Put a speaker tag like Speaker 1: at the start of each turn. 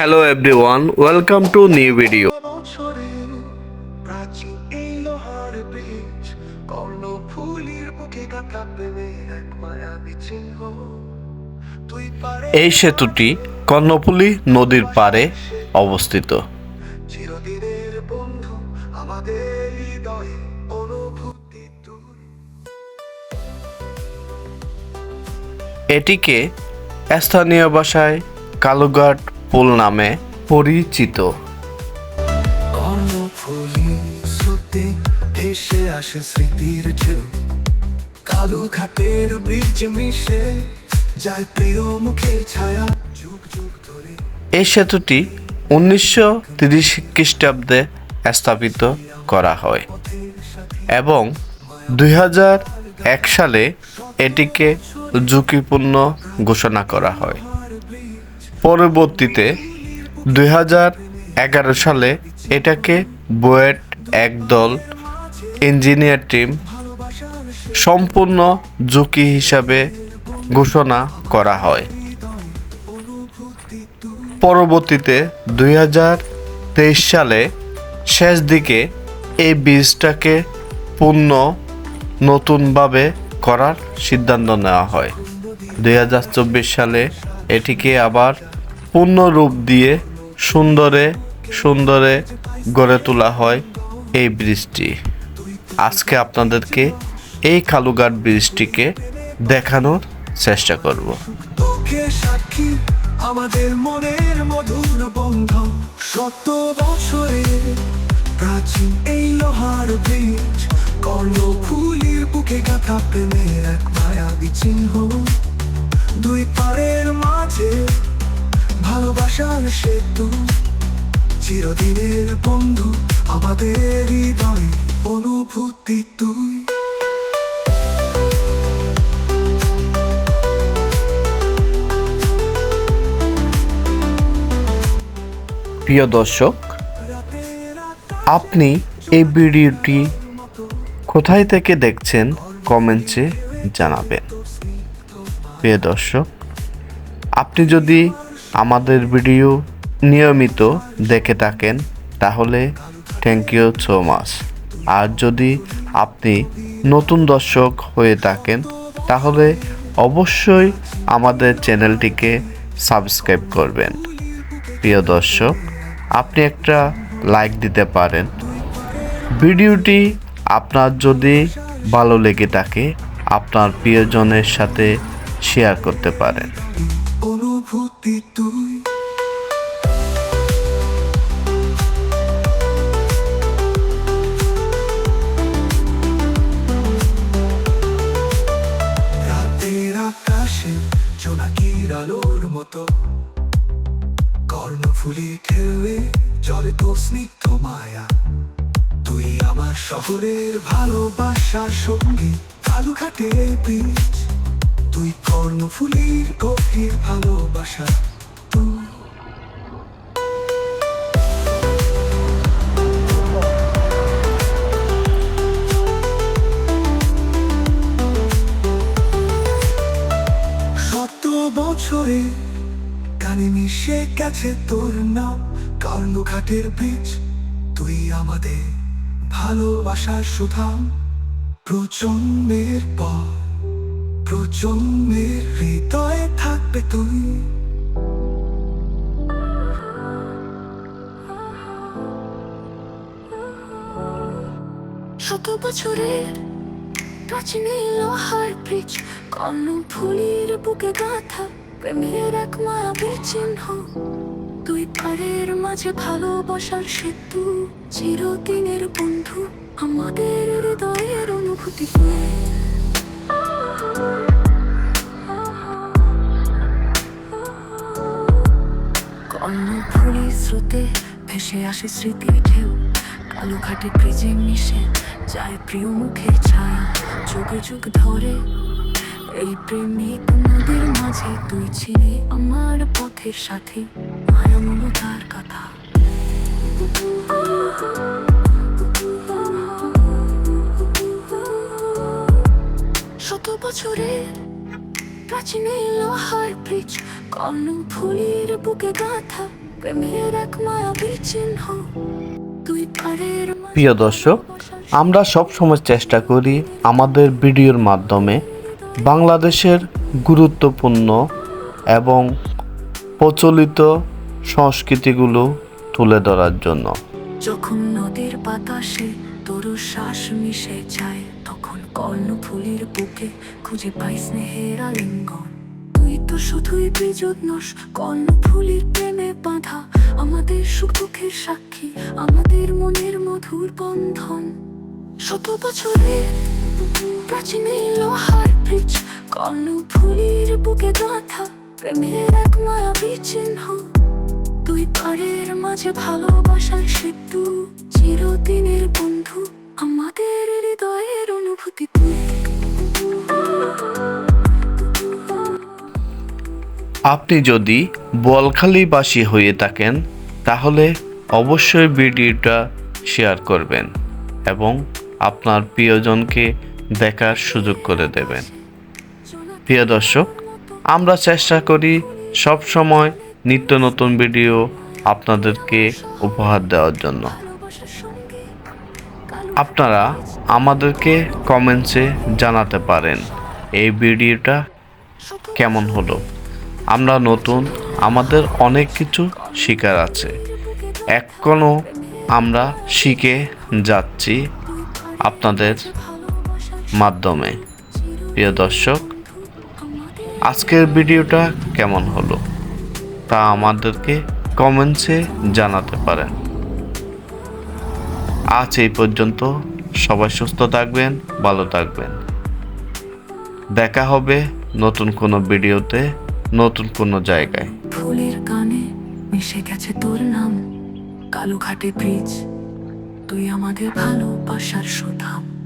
Speaker 1: Welcome to new video.
Speaker 2: বছরে প্রাচীন এই
Speaker 1: সেতুটি কর্ণপুলি নদীর পাড়ে অবস্থিত
Speaker 2: বন্ধু আমাদের
Speaker 1: এটিকে স্থানীয় ভাষায় কালুঘাট পুল নামে পরিচিত।
Speaker 2: ভেসে আসে স্মৃতির ঢেউ। কালো ঘাটের ব্রিজ মিশে যায় প্রিয় মুখের ছায়া যুগ যুগ ধরে।
Speaker 1: এই সেতুটি উনিশশো তিরিশ খ্রিস্টাব্দে স্থাপিত করা হয় এবং দুই এক সালে এটিকে ঝুঁকিপূর্ণ ঘোষণা করা হয়। পরবর্তীতে দুই সালে এটাকে বুয়েট একদল ইঞ্জিনিয়ার টিম সম্পূর্ণ ঝুঁকি হিসাবে ঘোষণা করা হয়। পরবর্তীতে দুই হাজার তেইশ সালে শেষ দিকে এই বীজটাকে পূর্ণ নতুনভাবে করার সিদ্ধান্ত নেওয়া হয়। দুই হাজার চব্বিশ সালে এটিকে আবার পূর্ণ রূপ দিয়ে সুন্দরে সুন্দরে গড়ে তোলা হয় এই ব্রিজটি। আজকে আপনাদেরকে এই কালুঘাট ব্রিজটিকে দেখানোর চেষ্টা করব।
Speaker 2: আমাদের মনের মধুর বন্ধন। শত বছরে প্রাচীন এই লোহার বীজ কর্ণফুলির বুকে গাঁথা প্রেমের এক মায়াবী চিহ্ন। দুই পারের মাঝে ভালোবাসার সেতু, চিরদিনের বন্ধু আমাদের হৃদয় অনুভূতি তুই।
Speaker 1: প্রিয় দর্শক, আপনি এই ভিডিওটি কোথায় থেকে দেখছেন কমেন্টসে জানাবেন। প্রিয় দর্শক, আপনি যদি আমাদের ভিডিও নিয়মিত দেখে থাকেন, তাহলে থ্যাংক ইউ সো মাচ আর যদি আপনি নতুন দর্শক হয়ে থাকেন, তাহলে অবশ্যই আমাদের চ্যানেলটিকে সাবস্ক্রাইব করবেন। প্রিয় দর্শক, আপনি একটা লাইক দিতে পারেন। ভিডিওটি আপনার যদি ভালো লেগে থাকে, আপনার প্রিয়জনের সাথে শেয়ার করতে পারেন।
Speaker 2: অনুভূতি তুই। রাতের আকাশে জোনাকির আলোর মতো কর্ণফুলি খেলে জলে তো স্নিগ্ধ মায়া। তুই আমার শহরের ভালোবাসার সঙ্গী, কালু ঘাটে বীজ তুই কর্ণফুলির গভীর ভালোবাসা তুই শত বছরে কানে মিশে গেছে তোর নাম, কর্ণঘাটের বীজ। তুই আমাদের ভালোবাসার সুধাম প্রজন্মের পর প্রজন্মের হৃদয়ে থাকবে তুই।
Speaker 3: শত বছরের প্রাচীন লোহার ব্রিজ, কর্ণফুলির বুকে গাঁথা প্রেমের এক মায়াবী চিহ্ন। দুই পারের মাঝে ভালোবাসার সেতু, চিরদিনের বন্ধু আমাদের হৃদয়ের অনুভূতি। স্রোতে ভেসে আসে স্মৃতির ঢেউ। কালো ঘাটে ব্রিজে মিশে যায় প্রিয় মুখের ছায়া। যুগ যুগ ধরে এই প্রেমিক নদীর মাঝে তুই ছিলি আমার পথের সাথে। মায়া মমতার কথা। শত বছরের প্রাচীন লোহার ব্রিজ কর্ণফুলির বুকে গাঁথা প্রেমের এক মায়াবী চিহ্ন তুই পারের
Speaker 1: প্রিয় দর্শক আমরা সব সময় চেষ্টা করি আমাদের ভিডিওর মাধ্যমে বাংলাদেশের গুরুত্বপূর্ণ এবং প্রচলিত সংস্কৃতিগুলো তুলে ধরার জন্য।
Speaker 3: যখন নদীর বাতাসে তরু শ্বাস মিশে যায়, তখন কর্ণফুলির বুকে খুঁজে পাই স্নেহের আলিঙ্গন। তুই তো শুধুই বিজুৎনস কর্ণফুলির প্রেমে বাঁধা, আমাদের সুখ দুঃখের সাক্ষী, আমাদের মনের মধুর বন্ধন। শত বছরের প্রাচীন লোহার ব্রিজ কর্ণফুলির বুকে গাঁথা, প্রেমের এক মায়াবী চিহ্ন। তুই পারের মাঝে ভালোবাসার সেতু, চিরদিনের বন্ধু, আমাদের হৃদয়ের অনুভূতি
Speaker 1: আপনি যদি বলখালিবাসী হয়ে থাকেন, তাহলে অবশ্যই ভিডিওটা শেয়ার করবেন এবং আপনার প্রিয়জনকে দেখার সুযোগ করে দেবেন। প্রিয় দর্শক, আমরা চেষ্টা করি সব সময় নিত্য নতুন ভিডিও আপনাদেরকে উপহার দেওয়ার জন্য। আপনারা আমাদেরকে কমেন্টসে জানাতে পারেন এই ভিডিওটা কেমন হলো। আমরা নতুন, আমাদের অনেক কিছু শিকার আছে। এখনও আমরা শিখে যাচ্ছি আপনাদের মাধ্যমে। প্রিয় দর্শক, আজকের ভিডিওটা কেমন হলো? তা আমাদেরকে কমেন্টসে জানাতে পারেন। আজ এই পর্যন্ত। সবাই সুস্থ থাকবেন, ভালো থাকবেন। দেখা হবে নতুন কোনো ভিডিওতে, নতুন কোনো জায়গায়।
Speaker 3: ফুলের গানে মিশে গেছে তোর নাম। কালুঘাটে ব্রিজ, তুই আমাদের ভালোবাসার সুধাম।